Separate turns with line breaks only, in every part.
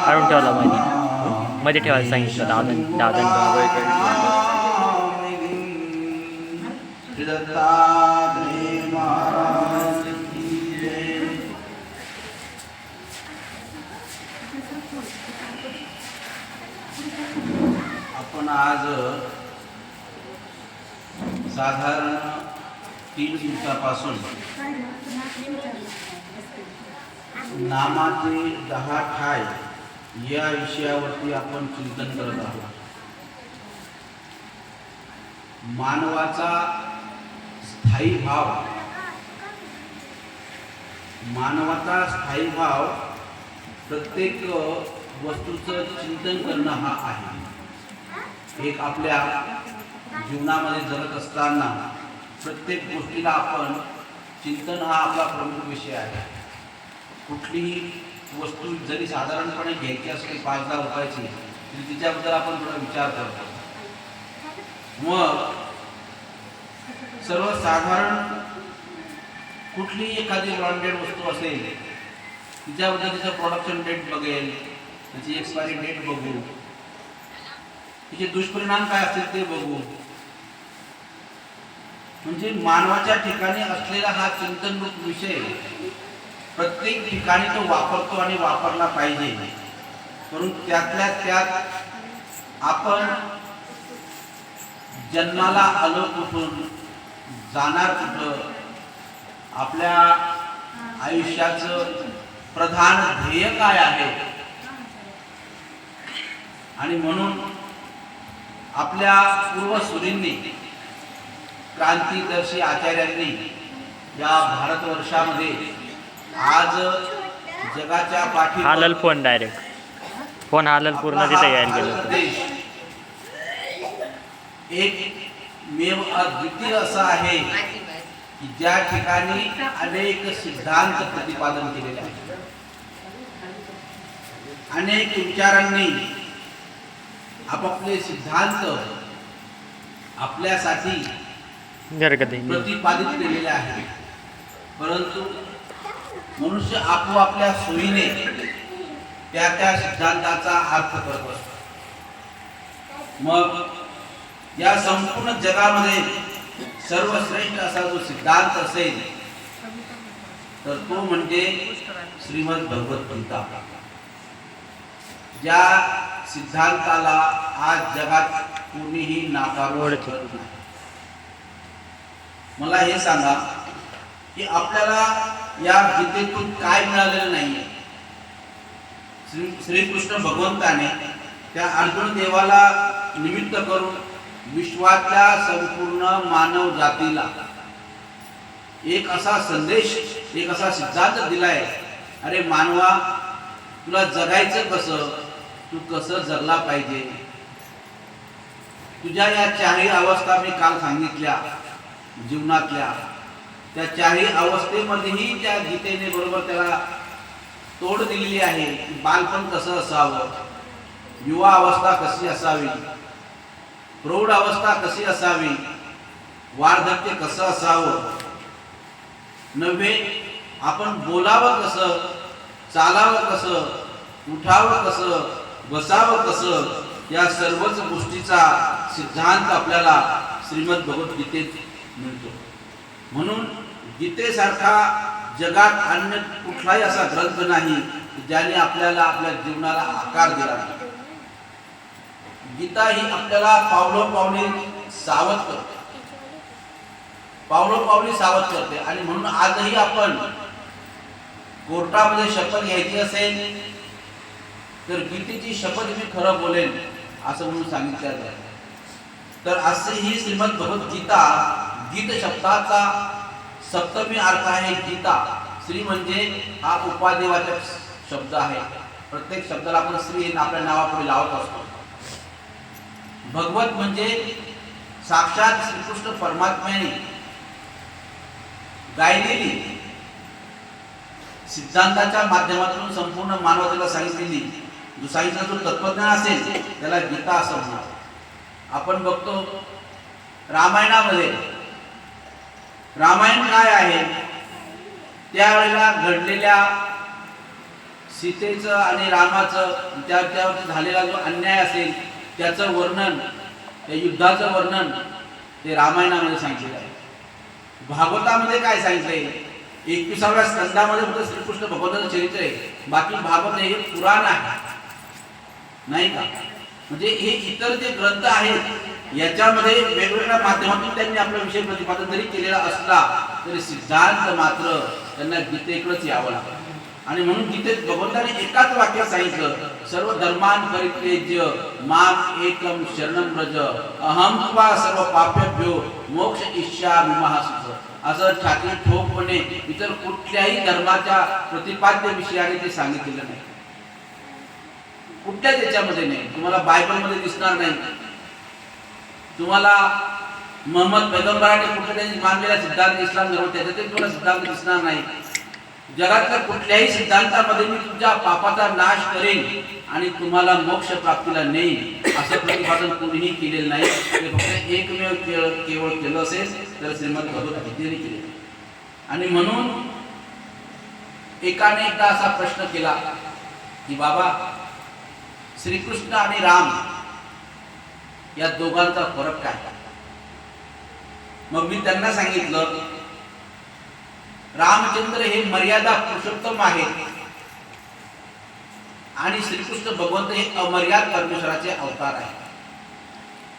काढून ठेवला मध्ये मध्ये ठेवायला सांगितलं दादन दादन
आपण आज साधारण तीन दिवसापासून. नामाचे दहा ठाय या विषयावरती आपण चिंतन करत आहोत. मानवाचा स्थायी भाव. मानवाचा स्थायी भाव प्रत्येक वस्तूचं चिंतन करणं हा आहे. एक आपल्या जीवनामध्ये जगत असताना प्रत्येक गोष्टीला आपण चिंतन हा आपला प्रमुख विषय आहे. कुठलीही वस्तू जरी साधारणपणे घ्यायची असेल पाच दहा रुपयाची तरी तिच्याबद्दल आपण थोडा विचार करतो. मग सर्वसाधारण कुठलीही एखादी ब्रांडेड वस्तू असेल तिच्याबद्दल तिचं प्रोडक्शन डेट बघेल त्याची एक्सपायरी डेट बघू. तिचे दुष्परिणाम काय असतील ते बघू. म्हणजे मानवाच्या ठिकाणी असलेला हा चिंतनरूप विषय प्रत्येक ठिकाणी तो वापरतो आणि वापरला पाहिजे. म्हणून त्यातल्या त्यात आपण जन्माला आलो कुठून जाणार कुठं आपल्या आयुष्याचं प्रधान ध्येय काय आहे? आणि म्हणून आपल्या पूर्वसुरींनी क्रांतीदर्शी आचार्यांनी या भारतवर्षामध्ये आज जगाच्या पाठी
हालल फोन डायरेक्ट फोन हालल पूर्ण तिथे यायला गेलं
एक मेव अद्वितीय असा आहे की ज्या ठिकाणी अनेक सिद्धांत प्रतिपादन केलेले आहेत. अनेक विचारांनी आपापले सिद्धांत आपल्यासाठी प्रतिपादित केलेले आहे. परंतु मनुष्य आपोआपल्या सोयीने त्या त्या सिद्धांताचा अर्थ करत असतो. मग या संपूर्ण जगामध्ये सर्वश्रेष्ठ असा जो सिद्धांत असेल तर तो म्हणजे श्रीमद भगवद्गीता ज्या सिद्धांताला आज जगात कोणीही नाकारू नाही. मला हे सांगा की आपल्याला या गीतेतून काय मिळालेलं नाही श्री श्रीकृष्ण भगवंताने त्या अर्जुन देवाला निमित्त करून विश्वातल्या संपूर्ण मानव जातीला एक असा संदेश एक असा सिद्धांत दिलाय अरे मानवा तुला जगायचं कसं? तू कसं जगला पाहिजे? तुझ्या या चारही अवस्था मी काल सांगितल्या. जीवनातल्या त्या चारही अवस्थेमध्येही त्या गीतेने बरोबर त्याला तोड दिलेली आहे की बालपण कसं असावं युवा अवस्था कशी असावी प्रौढ अवस्था कशी असावी वार्धक्य कसं असावं नव्हे आपण बोलावं कसं चालावं कसं उठावं कसं बसावं कसं या सर्वच गोष्टीचा सिद्धांत आपल्याला श्रीमद भगवद्गीतेत मिळतो. म्हणून गीतेसारखा जगात अन्य कुठलाही असा ग्रंथ नाही ज्याने आपल्याला आपल्या जीवनाला आकार दिला गीता ही आपल्याला पावलो पावली सावध करते. पावलो पावली सावध करते. आणि म्हणून आजही आपण कोर्टामध्ये शपथ घ्यायची असेल तर गीतेची शपथ मी खरं बोलेन असं म्हणून सांगितलं जातं. तर असे ही श्रीमद भगवद्गीता गीत शब्दाचा सप्तमी अर्थ आहे गीता. श्री म्हणजे हा उपादेवाचक शब्द आहे. प्रत्येक शब्दाला आपण श्री आपल्या नावापुढे लावत असतो. भगवत म्हणजे साक्षात श्रीकृष्ण परमात्म्याने गायलेली सिद्धांताच्या माध्यमातून संपूर्ण मानवतेला सांगितलेली. जो सांगितला जो तत्वज्ञान असेल त्याला गीता असं म्हणतात. आपण बघतो रामायणामध्ये रामायण काय आहे? त्यावेळेला घडलेल्या सीतेचं आणि रामाचं त्याच्यावरती झालेला जो अन्याय असेल त्याचं वर्णन त्या युद्धाचं वर्णन ते रामायणामध्ये सांगितलेलं आहे. भागवतामध्ये काय सांगितलंय? एकविसाव्या स्कंदामध्ये फक्त श्रीकृष्ण भगवंताचं चरित्र आहे. बाकी भागवत हे पुराण आहे. नाही का? म्हणजे हे इतर जे ग्रंथ आहेत याच्यामध्ये वेगवेगळ्या माध्यमातून त्यांनी आपला विषय प्रतिपादन जरी केलेला असला तरी सिद्धांत मात्र त्यांना गीतेकडेच यावं लागतं आणि म्हणून गीतेत भगवंताने एकाच वाक्यात सांगितलं सर्व धर्मान परित्यज्य माम एकम शरणम ब्रज अहम त्वा सर्व पाप्यभ्यो मोक्ष इच्छा विमहासुच असं छाती ठोकपणे इतर कुठल्याही धर्माच्या प्रतिपाद्य विषयाने ते सांगितलेलं नाही. कुठल्याच याच्यामध्ये नाही. तुम्हाला बायबलमध्ये दिसणार नाही. तुम्हाला मोहम्मद पैगंबराने कुठल्या त्यांनी मानलेला सिद्धांत इस्लाम धर्म त्याच्यातही तुम्हाला सिद्धांत दिसणार नाही. जगातल्या कुठल्याही सिद्धांतामध्ये मी तुमच्या पापाचा नाश करेन आणि तुम्हाला मोक्ष प्राप्तीला नेईन. असं प्रतिपादन कोणीही केलेलं नाही. ते फक्त एकमेव केवळ केवळ केलं असेल तर श्रीमद भगवद्गीतेने केले आणि म्हणून एकाने एकदा असा प्रश्न केला की बाबा श्रीकृष्ण आणि राम या दोघांचा फरक काय? मग मी त्यांना सांगितलं रामचंद्र हे मर्यादा पुरुषोत्तम आहेत आणि श्रीकृष्ण भगवंत हे अमर्याद परमेश्वराचे अवतार आहेत.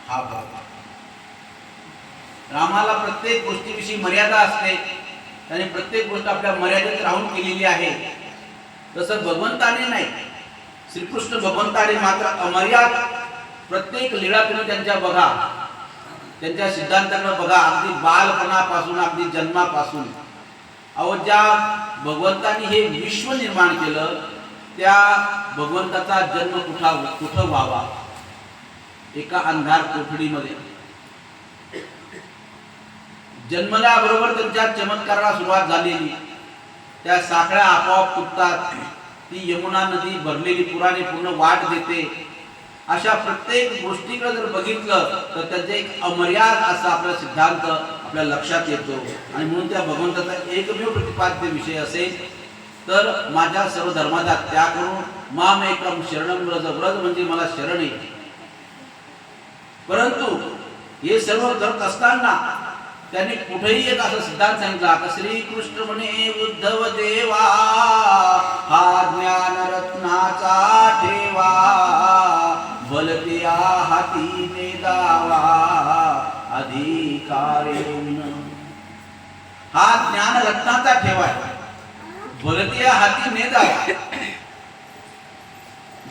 हा फरक रामाला प्रत्येक गोष्टीविषयी मर्यादा असते. त्याने प्रत्येक गोष्ट आपल्या मर्यादेत राहून केलेली आहे. तसं भगवंताने नाही. श्रीकृष्ण भगवंताने मात्र अमर्याद प्रत्येक लीळा त्यांच्या बघा. त्यांच्या सिद्धांताकडे बघा. अगदी बालपणापासून अगदी जन्मापासून. अहो ज्या भगवंतानी हे विश्व निर्माण केलं त्या भगवंताचा जन्म कुठा कुठं व्हावा? एका अंधार कोठडीमध्ये. जन्मल्याबरोबर त्यांच्या चमत्काराला सुरुवात झालेली. त्या साखळ्या आपोआप तुटतात. ती यमुना नदी भरलेली पुराने पूर्ण वाट देते. अशा प्रत्येक गोष्टीकडे जर बघितलं तर त्याचे एक अमर्याद असा आपला सिद्धांत आपल्या लक्षात येतो. आणि म्हणून त्या भगवंताचा एकमेव प्रतिपाद्य विषय असेल तर माझ्या सर्व धर्माचा त्याग करून माम एकम शरण व्रज व्रज म्हणजे मला शरण येईल. परंतु हे सर्व करत असताना त्यांनी कुठेही एक असा सिद्धांत सांगितला का श्रीकृष्ण म्हणे उद्धव देवा हा ज्ञान रत्नाचा ठेवा. भलत्या हाती नेदावा अधिकारेन हा ज्ञान रत्नाचा ठेवा भलत्या हाती नेदावा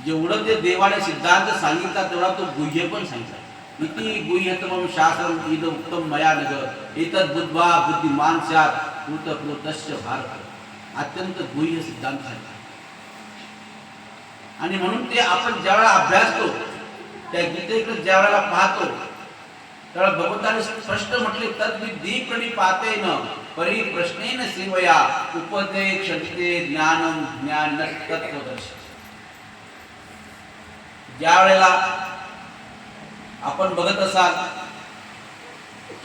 जेवढं ते देवाने सिद्धांत सांगितला तेवढा तो गुह्य पण सांगितला. इति गुह्यतम शास्त्रम इद उत्तम मया नग. एतद बुद्ध्वा बुद्धिमान स्यात् कृतकृतस्य भारत. अत्यंत गुह्य सिद्धांत आहे. आणि म्हणून ते आपण ज्यावेळेला अभ्यासतो त्या गीतेकडे ज्या वेळेला पाहतो त्यावेळेला भगवंताने स्पष्ट म्हटले तद दीपणी पाहते न परी प्रश्नेन सेवया उपदे क्षणिते ज्ञानम ज्ञान तत्वदर्शन ज्या वेळेला आपण बघत असाल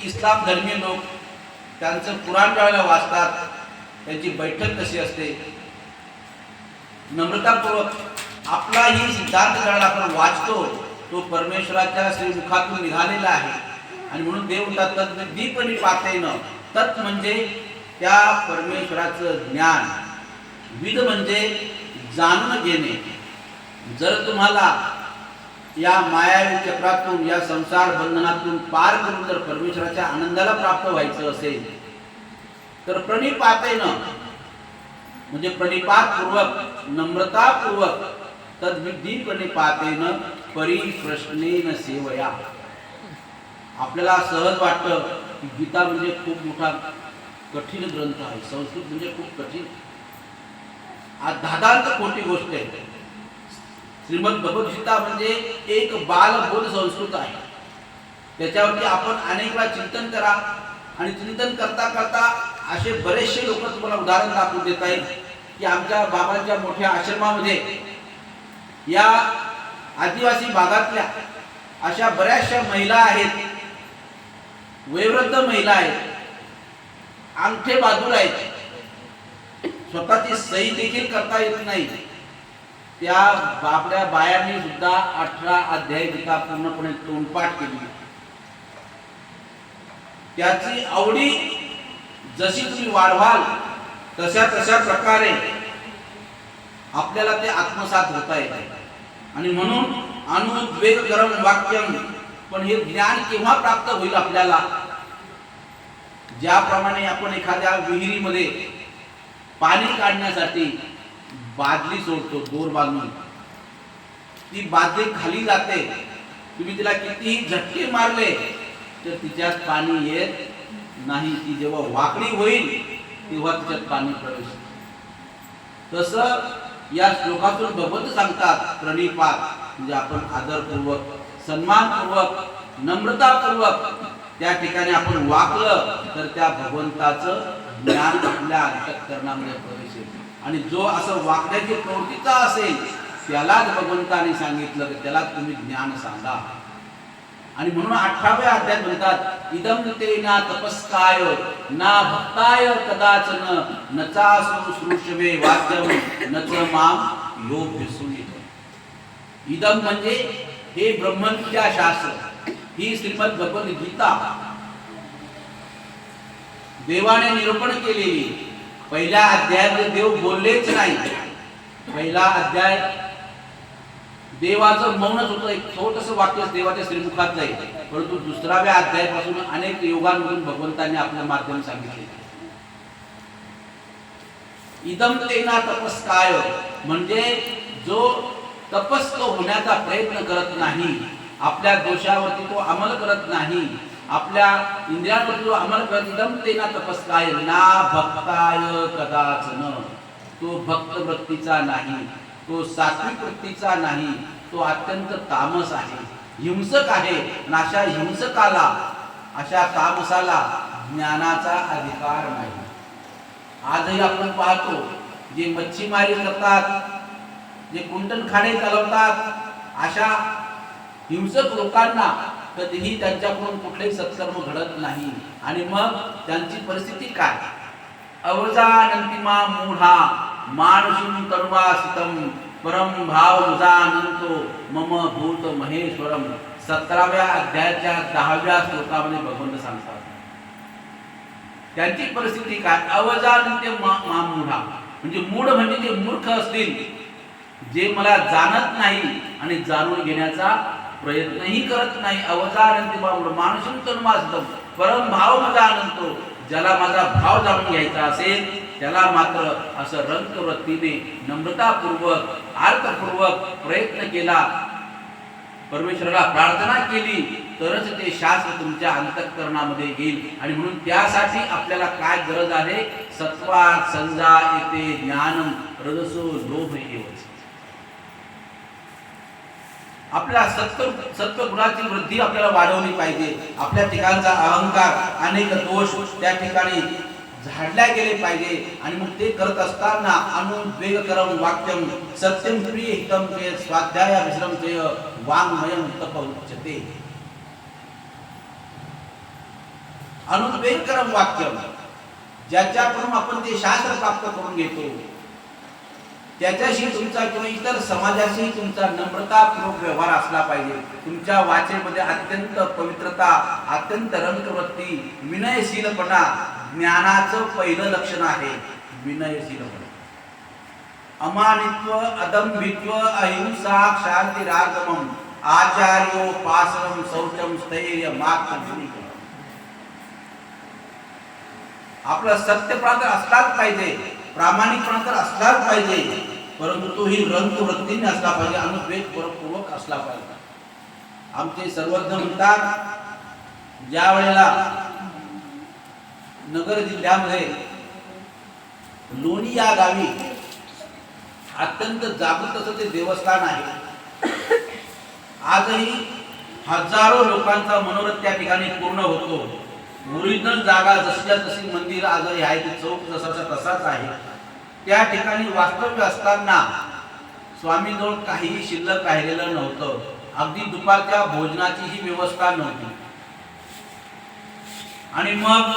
इस्लाम धर्मीय लोक त्यांचं पुराण ज्यावेळेला वाचतात त्यांची बैठक कशी असते नम्रतापूर्वक आपलाही सिद्धांत कारण आपण वाचतो तो परमेश्वराच्या श्रीमुखातून निघालेला आहे. आणि म्हणून देव म्हणतात तत् दीपणी पाहते तत् म्हणजे त्या परमेश्वराचं ज्ञान. विध म्हणजे जाणून घेणे. जर तुम्हाला या मायावी चक्रातून या संसार बंधनातून पार करून जर परमेश्वराच्या आनंदाला प्राप्त व्हायचं असेल तर प्रणिपातेनं म्हणजे प्रणिपातपूर्वक नम्रतापूर्वक तद्विधी प्रणिपातेन परिप्रश्नेन सेवया. आपल्याला सहज वाटतं की गीता म्हणजे खूप मोठा कठीण ग्रंथ आहे संस्कृत म्हणजे खूप कठीण. आज दादांत खोटी गोष्ट आहे. श्रीमद भगवद्गीता म्हणजे एक बालबोध संस्कृत आहे. त्याच्यावरती आपण अनेक वेळा चिंतन करा आणि चिंतन करता करता असे बरेचसे लोक तुम्हाला उदाहरण दाखवून देता आहेत की आमच्या बाबांच्या मोठ्या आश्रमामध्ये या आदिवासी भागातल्या अशा बऱ्याचशा महिला आहेत. वयोवृद्ध महिला आहेत. अंगठे बाजूला आहेत. स्वतःची सही देखील करता येत नाही. त्या आपल्या बायांनी सुद्धा अठरा अध्याय गीता पूर्णपणे तोंडपाठ केली त्याची आवडी जशी तुम्ही वाढवाल तशा तशा प्रकारे आपल्याला ते आत्मसात होता येते. आणि म्हणून अनुद्वेगकरम वाक्यम पण हे ज्ञान केव्हा प्राप्त होईल आपल्याला? ज्याप्रमाणे आपण एखाद्या विहिरीमध्ये पाणी काढण्यासाठी बादली सोडतो दोर बांधून. ती बादली खाली जाते. तुम्ही तिला कितीही झटके मारले तर तिच्यात पाणी येत नाही. ती जेव्हा वाकडी होईल तेव्हा तिच्यात पाणी प्रवेश तसं या श्लोकातून भगवंत सांगतात प्रणिपात म्हणजे आपण आदरपूर्वक सन्मानपूर्वक नम्रतापूर्वक त्या ठिकाणी आपण वाकलं तर त्या भगवंताचं ज्ञान आपल्या अंतकरणामध्ये प्रवेश येईल आणि जो असं वाकण्याची प्रवृत्तीचा असेल त्यालाच भगवंताने सांगितलं की त्याला तुम्ही ज्ञान सांगा. आणि म्हणून अठराव्या अध्याय म्हणतात इदम ते ना तपस्काय ना भक्ताय कदाच नचा सुश्रूषवे वाद्यम नच माम योग्य सुनित. इदम म्हणजे हे ब्रह्मविद्या शास्त्र ही श्रीमद भगवद गीता. देवाने निरूपण केलेली पहिल्या अध्यायामध्ये देव बोललेच नाही पहिला अध्याय देवाचं मौनच होतं. एक छोटस वाक्य देवाच्या श्रीमुखात जाईल. परंतु दुसराव्या अध्यायापासून अनेक योगांमधून भगवंतांनी आपल्या माध्यम सांगितले. इदम तेना तपस्काय. म्हणजे जो तपस्क होण्याचा प्रयत्न करत नाही आपल्या दोषावरती तो अमल करत नाही आपल्या इंद्रियांवरती तो अमल करत इदम तेना तपस्काय. ना भक्ताय कदाचन. तो भक्त वृत्तीचा नाही. तो सात्विक वृत्तीचा नाही तो अत्यंत तामस आहे. हिंसक आहे आणि अशा हिंसकाला अशा तामसाला ज्ञानाचा अधिकार नाही. आजही आपण पाहतो जे मच्छीमारी करतात जे कुंटणखाने चालवतात अशा हिंसक लोकांना कधीही त्यांच्याकडून कुठलेही सत्कर्म घडत नाही. आणि मग त्यांची परिस्थिती काय? अवजा अंतिमा मुढा मानसुम तनुवासितम परम भाव मुजानंतो मम भूत महेश्वरम सतराव्या अध्यायाच्या दहाव्या श्लोकामध्ये भगवंत सांगतात। त्यांची परिस्थिती काय? अवजानते मामुढा म्हणजे मूढ म्हणजे जे मूर्ख असतील जे मला जाणत नाही आणि जाणून घेण्याचा प्रयत्नही करत नाही अवजानंत्य मानसून तनुवासितम परम भाव मुजानंतो ज्याला माझा भाव जाणून घ्यायचा असेल त्याला मात्र असं रंगवृत्तीने नम्रतापूर्वक अर्थपूर्वक प्रयत्न केला. परमेश्वराला प्रार्थना केली तरच ते शास्त्र तुमच्या अंतःकरणामध्ये येईल. आणि म्हणून त्यासाठी आपल्याला काय गरज आहे? सत्वा संजा येते ज्ञानम रजसो लोभ एवच. आपल्या सत्व सत्वगुणाची वृद्धी आपल्याला वाढवली पाहिजे. आपल्या ठिकाणचा अहंकार अनेक दोष त्या ठिकाणी झाडल्या गेले पाहिजे. आणि मग ते करत असताना अनुद्वेगकरम वाक्यम सत्यम प्रिय हितम ते स्वाध्याय विश्रम ते वाङ्मयम तप उच्यते. अनुद्वेगकरम वाक्यम ज्याच्याकडून आपण ते शास्त्र प्राप्त करून घेतो त्याच्याशी तुमचा किंवा इतर समाजाशी तुमचा नम्रतापूर्वक व्यवहार असला पाहिजे. तुमच्या वाचेमध्ये अत्यंत पवित्रता अत्यंत रंगवृत्ती विनयशीलपणा ज्ञानाचं पहिलं लक्षण आहे विनयशीलपणा अमानित्व अदंभित्व अहिंसा शांती रागमम आचार्योपासनम शौचम स्थैर्य मार्ग आपलं सत्यप्रांत असलाच पाहिजे प्रामाणिकपणा तर असलाच पाहिजे परंतु तो ही रंग वृत्तीने असला पाहिजे अनुद्वेग असला पाहिजे. आमचे सर्वज्ञ म्हणतात ज्या वेळेला नगर जिल्ह्यामध्ये लोणी या गावी अत्यंत जागृत असं ते देवस्थान आहे. आजही हजारो लोकांचा मनोरथ त्या ठिकाणी पूर्ण होतो. ओरिजिनल जागा जशीच्या तशी मंदिर आजही आहे ते चौक जसाचा तसाच आहे. त्या ठिकाणी वास्तव्य असताना स्वामीजवळ काहीही शिल्लक राहिलेलं नव्हतं. अगदी दुपारच्या भोजनाचीही व्यवस्था नव्हती. आणि मग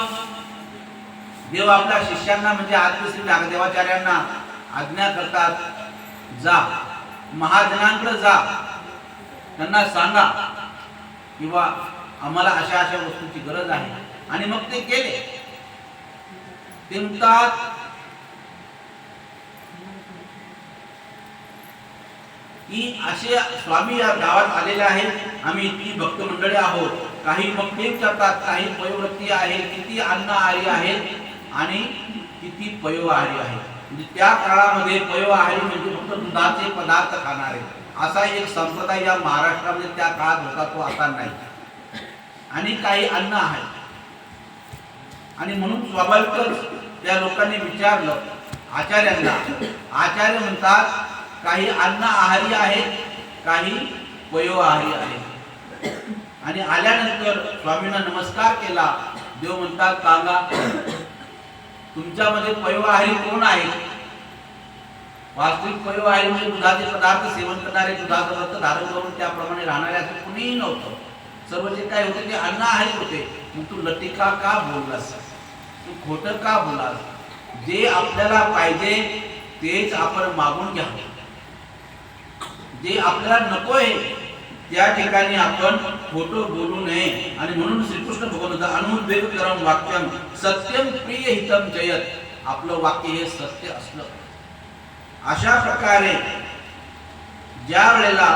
देव आपल्या शिष्यांना म्हणजे आदिश्री नागदेवाचार्यांना आज्ञा करतात जा महाजनांकडे जा. त्यांना सांगा किंवा आम्हाला अशा अशा वस्तूची गरज आहे. आणि मग ते केले. ते म्हणतात की असे स्वामी या गावात आलेले आहेत. आम्ही इतकी भक्त मंडळी आहोत. काही मग ते विचारतात काही पयोवृत्ती आहेत. किती अन्न आली आहेत. आणि किती पयोआहारी आहे. म्हणजे त्या काळामध्ये पयोआहारी म्हणजे फक्त दुधाचे पदार्थ खाणारे. असा एक संप्रदाय या महाराष्ट्रामध्ये त्या काळात होता तो आता नाही. आणि काही अन्न आहे. आणि म्हणून स्वाभाविकच त्या लोकांनी विचारलं आचार्यांना. आचार्य म्हणतात काही अन्न आहारी आहेत काही वयो आहारी आहेत आणि आल्यानंतर स्वामींना नमस्कार केला. देव म्हणतात कांगा तुमच्यामध्ये पयोआहारी कोण आहे? वास्तविक पयोआहारी म्हणजे दुधाचे पदार्थ सेवन करणारे दुधाचं व्रत धारण करून त्याप्रमाणे राहणारे असं कुणीही नव्हतं. सर्व जे काय होते ते अन्नाहारी होते. मग तू लटिका का बोललास? तू खोटं का बोलास जे आपल्याला पाहिजे तेच आपण मागून घ्या जे आपल्याला नको आहे त्या ठिकाणी आपण खोटं बोलू नये. आणि म्हणून श्रीकृष्ण भगवंता अनुद्वेग वाक्यम सत्यम प्रिय हितम जयत. आपलं वाक्य हे सत्य असलं. अशा प्रकारे ज्या वेळेला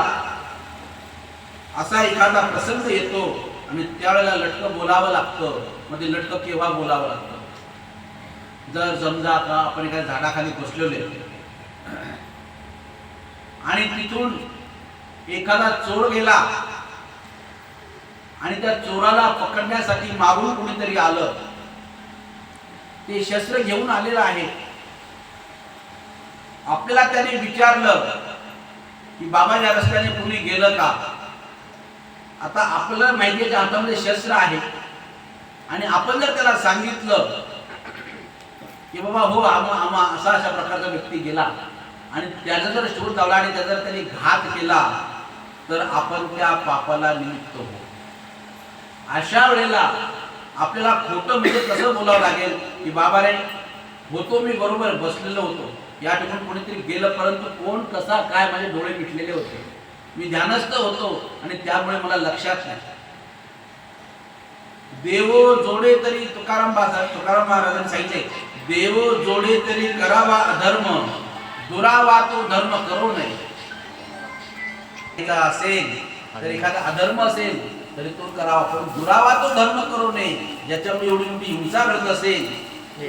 असा एखादा प्रसंग येतो आणि त्यावेळेला लटकं बोलावं लागतं मग ते लटकं केव्हा बोलावं लागतं? जर समजा आता आपण एखाद्या झाडाखाली बसलेले आणि तिथून एखादा चोर गेला आणि त्या चोराला पकडण्यासाठी मागून कुणीतरी आलं. ते शस्त्र घेऊन आलेलं आहे. आपल्याला त्याने विचारलं की बाबा या रस्त्याने कुणी गेलं का? आता आपल्याला माहिती आहे हातामध्ये शस्त्र आहे. आणि आपण जर त्याला सांगितलं की बाबा हो आम्हा आम्हा असा अशा प्रकारचा व्यक्ती गेला. आणि त्याचा जर शोध लावला आणि त्याचा त्याने घात केला तर आपण त्या पापाला निमित्त हो. अशा वेळेला आपल्याला खोटं म्हणजे कसं बोलावं लागेल की बाबा रे होतो मी बरोबर बसलेलो होतो. या ठिकाणी कोणीतरी गेलं परंतु कोण कसा काय माझे डोळे मिटलेले होते. मी ध्यानस्थ होतो आणि त्यामुळे मला लक्षात नाही. देवो जोडे तरी तुकाराम तुकाराम महाराजांनी सांगितले देवो जोडे तरी करावा अधर्म दुरावा तो धर्म करू नये. असेल तर एखादा अधर्म असेल तरी तो करावा पण दुरावा तो धर्म करू नये. ज्याच्यामुळे एवढी मोठी हिंसा घडत असेल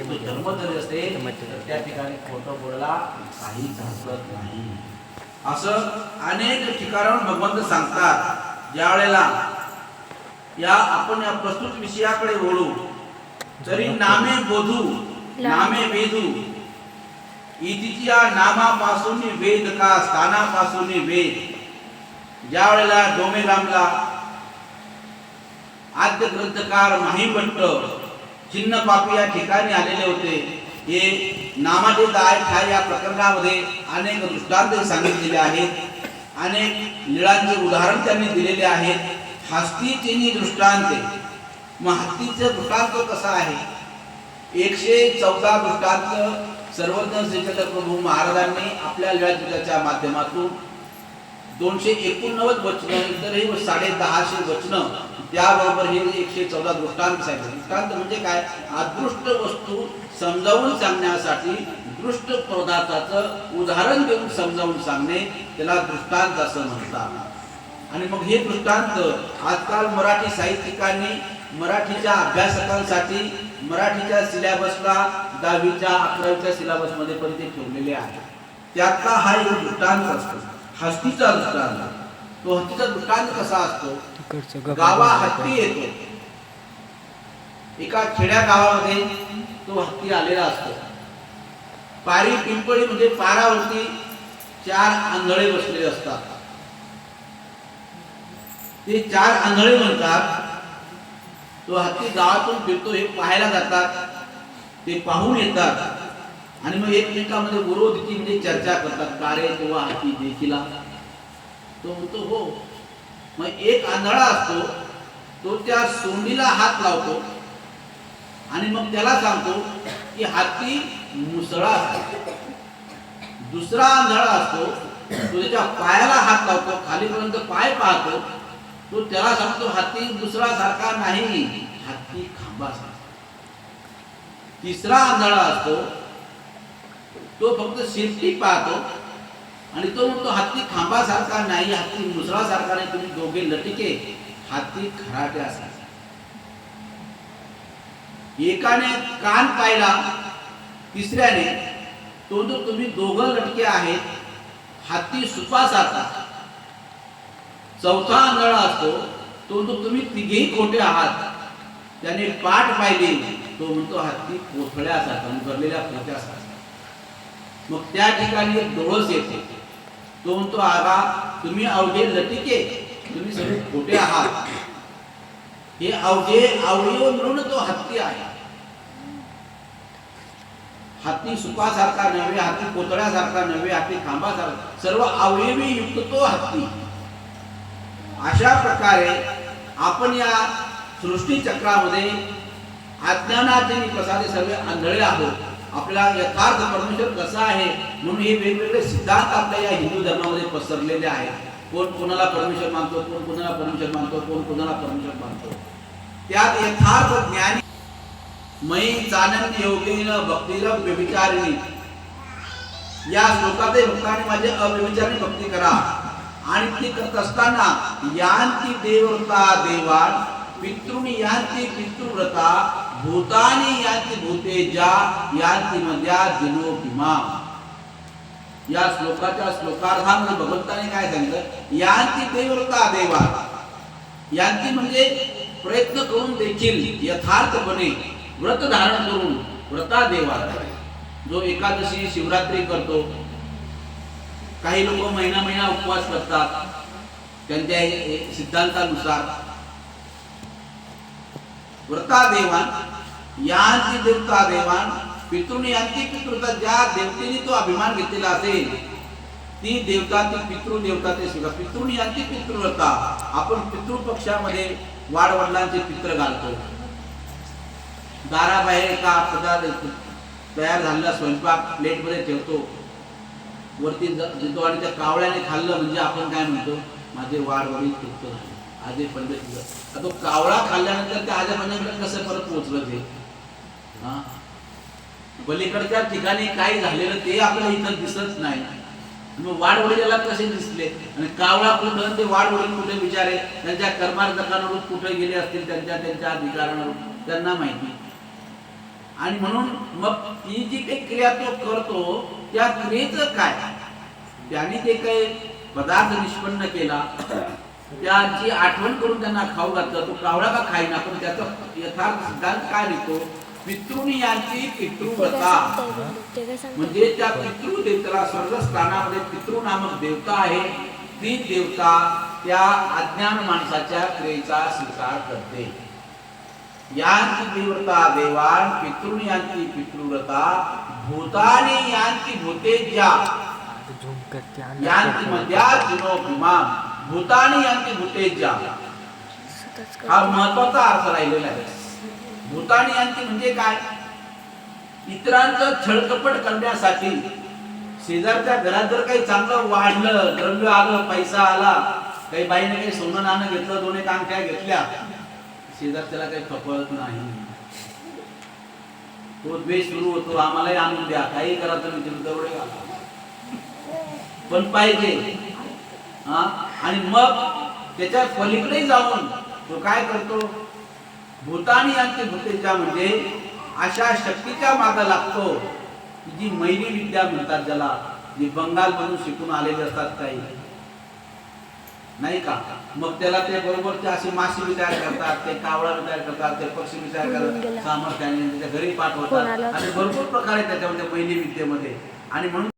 तो धर्म जरी असेल तर त्या ठिकाणी खोटं बोलला काही हरकत नाही. असं अनेक ठिकाणाहून भगवंत सांगतात. ज्या वेळेला या आपण या प्रस्तुत विषयाकडे वळू तरी नामे बोधू नामे. वेदू इतिच्या नामापासून वेद का स्थानापासून वेद. ज्या वेळेला डोमेगामला आद्य ग्रंथकार माहीभट्ट चिन्ह पापी या ठिकाणी आलेले होते हे नामाचे दाय ठाय या प्रकरणामध्ये अनेक दृष्टांत सांगितलेले आहेत. अनेक लिळांचे उदाहरण त्यांनी दिलेले आहेत. हस्तीचे दृष्टांत. मग हत्तीचं दृष्टांत कसा आहे? एकशे चौदा दृष्टांत सर्वज्ञ श्रीचंद्र प्रभू महाराजांनी आपल्या लीळाच्या माध्यमातून दोनशे एकोणनव्वद वचन इतरही साडे दहाशे वचन त्याबरोबर हे एकशे चौदा दृष्टांत सांगितले दृष्टांत म्हणजे काय? अदृष्ट वस्तू समजावून सांगण्यासाठी दृष्ट पदार्थाचं उदाहरण देऊन समजावून सांगणे त्याला दृष्टांत असं म्हणतात. आणि मग हे दृष्टांत आजकाल मराठी साहित्यिकांनी मराठीच्या अभ्यासकांसाठी मराठीच्या सिलेबसला दहावीच्या अकरावीच्या सिलेबसमध्ये पण ते ठेवलेले आहे. त्यातला हा एक दृष्टांत असतो. हस्तीचा दृष्टांत तो हत्तीचा दृष्टांत कसा असतो? गावा हत्ती येतो. एका खेड्या गावामध्ये तो हत्ती आलेला असतो. पारी पिंपळी म्हणजे पारावरती चार आंधळे बसलेले असतात. ते चार आंधळे म्हणतात तो हत्ती गावातून फिरतो हे पाहायला जातात. ते पाहून येतात. आणि मग एकमेकांमध्ये की म्हणजे चर्चा करतात बारे किंवा हाती देखील देखीला तो म्हणतो हो. मग एक आंधळा असतो तो त्या सोंडीला हात लावतो आणि मग त्याला सांगतो की हाती मुसळा असतो. दुसरा आंधळा असतो तो त्याच्या पायाला हात लावतो खालीपर्यंत पाय पाहतो. तो त्याला सांगतो हाती दुसरा सारखा नाही हाती खांबा सारखा. तिसरा आंधळा असतो तो फक्त शेपटी पाहतो आणि तो म्हणतो हत्ती खांबासारखा नाही हत्ती मुसळासारखा नाही तुम्ही दोघे लटिके हत्ती खराटे असा एकाने कान पाहिला तिसऱ्याने तो तो तुम्ही दोघं लटके आहेत हत्ती सुपासारखा. चौथा आंधळा असतो तो म्हणतो तुम्ही तिघेही खोटे आहात. त्याने पाठ पाहिली तो म्हणतो हत्ती पोथळ्यासारखा भरलेल्या पोत्यासारखा. मग त्या ठिकाणी एक डोळस येते. तो म्हणतो आगा तुम्ही अवघे लटिके तुम्ही सगळे खोटे आहात. हे अवघे अवयव म्हणून तो हत्ती आहे. हत्ती सुपासारखा नव्हे हत्ती कोतळ्यासारखा नव्हे हत्ती खांबासारखा सर्व अवयवी युक्त तो हत्ती. अशा प्रकारे आपण या सृष्टी चक्रामध्ये अज्ञानाचे प्रसादे सगळे आंधळे आहोत आपला यथार्थ परमेश्वर कसा आहे म्हणून हे वेगवेगळे सिद्धांत आपल्या या हिंदू धर्मामध्ये पसरलेले आहेत. कोण कोणाला परमेश्वर मानतो कोण कोणाला परमेश्वर मानतो कोण कोणाला परमेश्वर मानतो. त्यात यथार्थ ज्ञानी मयी चानन योगेन भक्तीला व्यभिचारिणी. या श्लोकात भक्ताने माझे अव्यभिचारी भक्ती करा. आणि ती करत असताना यांती देवता देवान पितृनी यांती पितृव्रता भूतानी भूते ज्या यांती मध्या दिनो किमा या श्लोकाच्या श्लोकार्थामध्ये भगवंताने काय सांगितलं? यांची देवता देवा। यांची म्हणजे प्रयत्न करून देखील यथार्थपणे व्रत धारण करून व्रता देवा। जो एकादशी शिवरात्री करतो काही लोक महिना महिना उपवास करतात त्यांच्या सिद्धांतानुसार व्रता देवान यांची देवता देवान पितृने यांची पितृता ज्या देवतेने तो अभिमान घेतलेला असेल ती देवता ती पितृ देवता ते स्वीकार पितृने यांची पितृव्रता आपण पितृपक्षामध्ये वाडवडिलांचे पित्र घालतो. दाराबाहेर एका पदार्थ तयार झालेला स्वयंपाक प्लेटमध्ये ठेवतो. वरती ज- आणि त्या कावळ्याने खाल्लं म्हणजे आपण काय म्हणतो? माझे वाढ वडील तृप्त झाले. आधी पंडित आता तो कावळा खाल्ल्यानंतर त्या आजा पंडित कसं परत पोहोचलं ते? हा? पलीकडच्या ठिकाणी काय झालेलं ते आपल्याला इथं दिसत नाही. मग वाढ वडील कसे दिसले? आणि कावळा कुठं? ते वाढ वडील कुठे विचारे? त्यांच्या कर्मार्थकांवरून कुठे गेले असतील? त्यांच्या त्यांच्या अधिकारांवर त्यांना माहिती. आणि म्हणून मग ती जी काही क्रिया तो करतो त्या क्रियेचं काय? त्याने ते काही पदार्थ निष्पन्न केला. त्याची आठवण करून त्यांना खाऊ घातलं तो कावळा का खाईना पण त्याचा यथार्थ सिद्धांत काय लिहितो? पितृनी यांची पितृव्रता. म्हणजे त्या पितृ देवतेला स्वर्गस्थानामध्ये पितृ नामक देवता आहे. ती देवता त्या अज्ञान माणसाच्या क्रियेचा स्वीकार करते. यांची तीव्रता देवान पितृ यांची पितृव्रता भूतानी यांची भूते ज्या यांची मध्या जिनो भीमा भूतानी यांची भूतेजा हा महत्त्वाचा अर्थ राहिलेला आहे. भूतानी यांची म्हणजे काय? इतरांचं छळकपट करण्यासाठी शेजारच्या घरात जर काही चांगलं वाढलं द्रव्य आलं पैसा आला काही बाईने काही सोनं नाणं घेतलं दोन एक अंगठ्या घेतल्या शेजारच्याला काही खपत नाही. तो द्वेष सुरू होतो आम्हालाही आणून द्या काही करा तुम्ही तुम्ही तेवढे पण पाहिजे आणि मग त्याच्या पलीकडे जाऊन तो काय करतो? भूतानी यांचे भूतेच्या म्हणजे अशा शक्तीच्या मागे लागतो जी मैली विद्या म्हणतात ज्याला जी बंगाल मधून शिकून आलेले असतात काही. नाही का? मग त्याला ते बरोबर ते असे मासे तयार करतात ते कावळा तयार करतात ते पक्षी तयार करतात सामर्थ्याने त्याच्या घरी पाठवतात. आणि भरपूर प्रकार आहेत त्याच्यामध्ये मैली विद्येमध्ये. आणि म्हणून